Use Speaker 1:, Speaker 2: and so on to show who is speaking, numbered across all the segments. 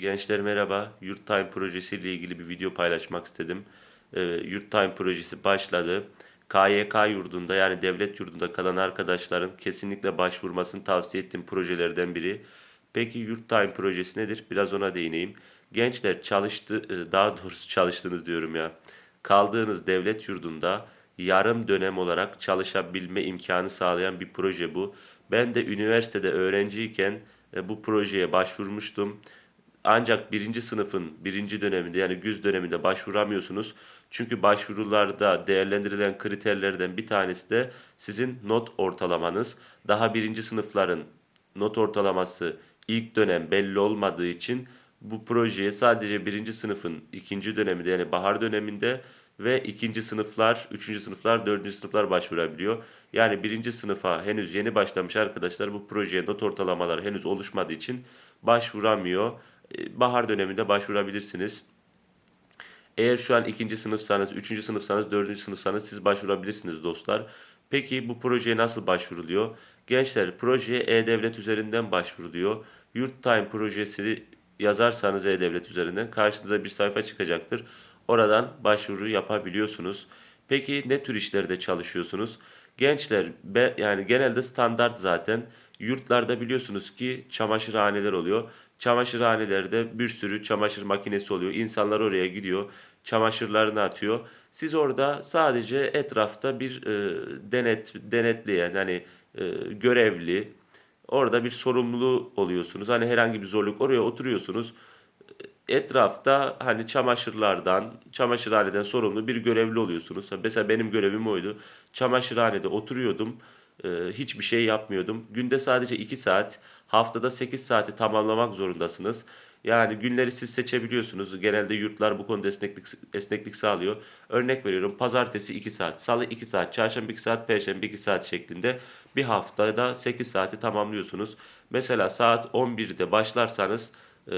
Speaker 1: Gençler merhaba. Yurt Time projesi ile ilgili bir video paylaşmak istedim. Ee, Yurt Time projesi başladı. KYK yurdunda yani devlet yurdunda kalan arkadaşların kesinlikle başvurmasını tavsiye ettiğim projelerden biri. Peki Yurt Time projesi nedir? Biraz ona değineyim. Gençler çalıştı, e, daha doğrusu çalıştınız diyorum ya. Kaldığınız devlet yurdunda yarım dönem olarak çalışabilme imkanı sağlayan bir proje bu. Ben de üniversitede öğrenciyken e, bu projeye başvurmuştum. Ancak birinci sınıfın birinci döneminde yani güz döneminde başvuramıyorsunuz. Çünkü başvurularda değerlendirilen kriterlerden bir tanesi de sizin not ortalamanız. Daha birinci sınıfların not ortalaması ilk dönem belli olmadığı için bu projeye sadece birinci sınıfın ikinci döneminde yani bahar döneminde ve ikinci sınıflar, üçüncü sınıflar, dördüncü sınıflar başvurabiliyor. Yani birinci sınıfa henüz yeni başlamış arkadaşlar bu projeye not ortalamaları henüz oluşmadığı için başvuramıyor. E, Bahar döneminde başvurabilirsiniz. Eğer şu an ikinci sınıfsanız, üçüncü sınıfsanız, dördüncü sınıfsanız siz başvurabilirsiniz dostlar. Peki bu projeye nasıl başvuruluyor? Gençler projeye E-Devlet üzerinden başvuruluyor. Yurttime projesi yazarsanız E-Devlet üzerinden karşınıza bir sayfa çıkacaktır. Oradan başvuru yapabiliyorsunuz. Peki ne tür işlerde çalışıyorsunuz? Gençler be, yani genelde standart zaten. Yurtlarda biliyorsunuz ki çamaşırhaneler oluyor. Çamaşırhanelerde bir sürü çamaşır makinesi oluyor. İnsanlar oraya gidiyor, çamaşırlarını atıyor. Siz orada sadece etrafta bir e, denet denetleyen hani e, görevli orada bir sorumlu oluyorsunuz. Hani herhangi bir zorluk oraya oturuyorsunuz. Etrafta hani çamaşırlardan, çamaşırhaneden sorumlu bir görevli oluyorsunuz. Mesela benim görevim oydu. Çamaşırhanede oturuyordum. e, hiçbir şey yapmıyordum. Günde sadece 2 saat, haftada 8 saati tamamlamak zorundasınız. Yani günleri siz seçebiliyorsunuz. Genelde yurtlar bu konuda esneklik, esneklik sağlıyor. Örnek veriyorum pazartesi 2 saat, salı 2 saat, çarşamba 2 saat, perşembe 2 saat şeklinde bir haftada 8 saati tamamlıyorsunuz. Mesela saat 11'de başlarsanız e,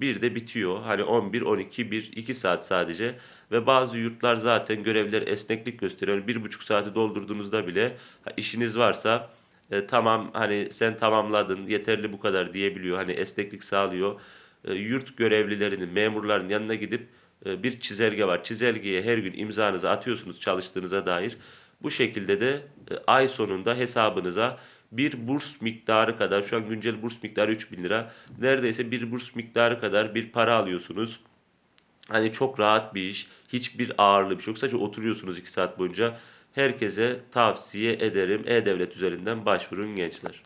Speaker 1: 1'de bitiyor. Hani 11, 12, 1, 2 saat sadece. Ve bazı yurtlar zaten görevler esneklik gösteriyor. Bir buçuk saati doldurduğunuzda bile işiniz varsa e, tamam hani sen tamamladın yeterli bu kadar diyebiliyor. Hani esneklik sağlıyor. E, yurt görevlilerinin, memurların yanına gidip e, bir çizelge var. Çizelgeye her gün imzanızı atıyorsunuz çalıştığınıza dair. Bu şekilde de ay sonunda hesabınıza bir burs miktarı kadar, şu an güncel burs miktarı 3000 lira. Neredeyse bir burs miktarı kadar bir para alıyorsunuz. Hani çok rahat bir iş, hiçbir ağırlığı bir şey yok. Sadece oturuyorsunuz 2 saat boyunca. Herkese tavsiye ederim. E-Devlet üzerinden başvurun gençler.